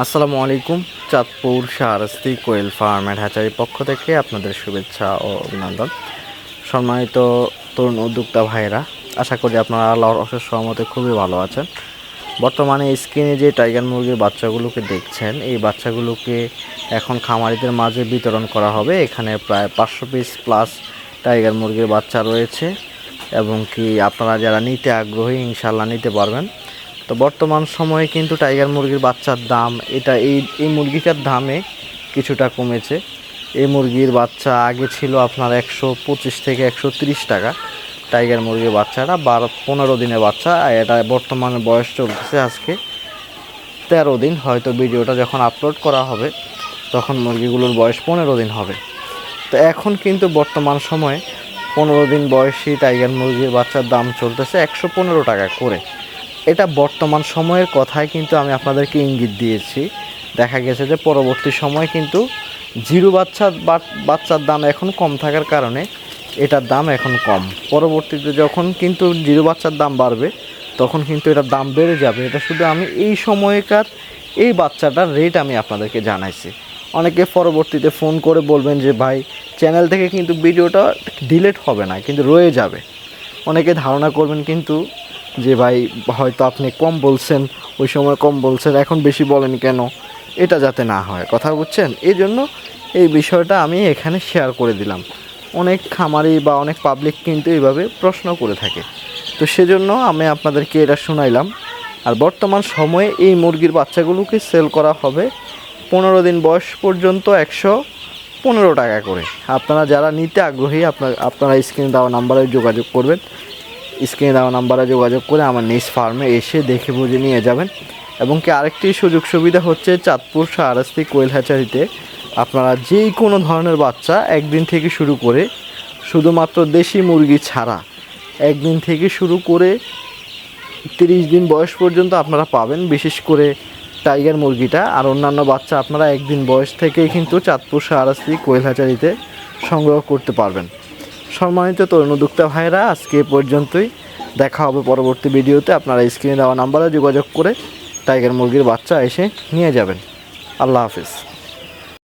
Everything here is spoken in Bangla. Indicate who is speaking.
Speaker 1: আসসালামু আলাইকুম, Chandpur Shahrasti quail farm and হ্যাচারির পক্ষ থেকে আপনাদের শুভেচ্ছা ও অভিনন্দন। সম্মানিত তরুণ উদ্যোক্তা ভাইরা আশা করি আপনারা আল্লাহর অশেষ সহমতে খুবই ভালো আছেন। বর্তমানে স্ক্রিনে যে টাইগার মুরগির বাচ্চাগুলোকে দেখছেন, এই বাচ্চাগুলোকে এখন খামারিদের মাঝে বিতরণ করা হবে। এখানে প্রায় পাঁচশো পিস প্লাস টাইগার মুরগির বাচ্চা রয়েছে এবং কি আপনারা যারা নিতে আগ্রহী ইনশাল্লাহ নিতে পারবেন। তো বর্তমান সময়ে কিন্তু টাইগার মুরগির বাচ্চার দাম, এটা এই এই মুরগিটার দামে কিছুটা কমেছে। এই মুরগির বাচ্চা আগে ছিল আপনার একশো পঁচিশ থেকে একশো তিরিশ টাকা। টাইগার মুরগির বাচ্চাটা বারো, পনেরো দিনের বাচ্চা এটা বর্তমানে বয়স চলতেছে আজকে তেরো দিন। হয়তো ভিডিওটা যখন আপলোড করা হবে, তখন মুরগিগুলোর বয়স পনেরো দিন হবে। তো এখন কিন্তু বর্তমান সময়ে পনেরো দিন বয়সী টাইগার মুরগির বাচ্চার দাম চলতেছে একশো পনেরো টাকা করে। এটা বর্তমান সময়ের কথায় কিন্তু আমি আপনাদেরকে ইঙ্গিত দিয়েছি। দেখা গেছে যে পরবর্তী সময় কিন্তু জিরো বাচ্চা বাচ্চার দাম এখন কম থাকার কারণে এটার দাম এখন কম। পরবর্তীতে যখন কিন্তু জিরো বাচ্চার দাম বাড়বে, তখন কিন্তু এটার দাম বেড়ে যাবে। এটা শুধু আমি এই সময়কার এই বাচ্চাটার রেট আমি আপনাদেরকে জানাইছি। অনেকে পরবর্তীতে ফোন করে বলবেন যে, ভাই চ্যানেল থেকে কিন্তু ভিডিওটা ডিলেট হবে না, কিন্তু রয়ে যাবে। অনেকে ধারণা করবেন কিন্তু যে ভাই, হয়তো আপনি কম বলছেন, ওই সময় কম বলছেন, এখন বেশি বলেন কেন? এটা যাতে না হয়, কথা বুঝছেন? এই জন্য এই বিষয়টা আমি এখানে শেয়ার করে দিলাম। অনেক খামারি বা অনেক পাবলিক কিন্তু এইভাবে প্রশ্ন করে থাকে। তো সেজন্য আমি আপনাদেরকে এটা শোনাইলাম। আর বর্তমান সময়ে এই মুরগির বাচ্চাগুলোকে সেল করা হবে পনেরো দিন বয়স পর্যন্ত একশো পনেরো টাকা করে। আপনারা যারা নিতে আগ্রহী, আপনার, আপনারা স্ক্রিনে দেওয়া নাম্বারে যোগাযোগ করবেন। স্ক্রিনে দেওয়া নাম্বারে যোগাযোগ করে আমার নিজ ফার্মে এসে দেখে বুঝে নিয়ে যাবেন। এবং কি আরেকটি সুযোগ সুবিধা হচ্ছে চাঁদপুর শাহরাস্তি কোয়েল হ্যাচারিতে আপনারা যেই কোনো ধরনের বাচ্চা একদিন থেকে শুরু করে শুধুমাত্র দেশি মুরগি ছাড়া একদিন থেকে শুরু করে তিরিশ দিন বয়স পর্যন্ত আপনারা পাবেন, বিশেষ করে টাইগার মুরগিটা। আর অন্যান্য বাচ্চা আপনারা একদিন বয়স থেকেই কিন্তু চাঁদপুর শাহরাস্তি কোয়েল হ্যাচারিতে সংগ্রহ করতে পারবেন। সম্মানিত তরুণ উদ্যোক্তা ভাইরা আজকে পর্যন্তই। দেখা হবে পরবর্তী ভিডিওতে। আপনারা স্ক্রিনে দেওয়া নাম্বারে যোগাযোগ করে টাইগার মুরগির বাচ্চা এসে নিয়ে যাবেন। আল্লাহ হাফিজ।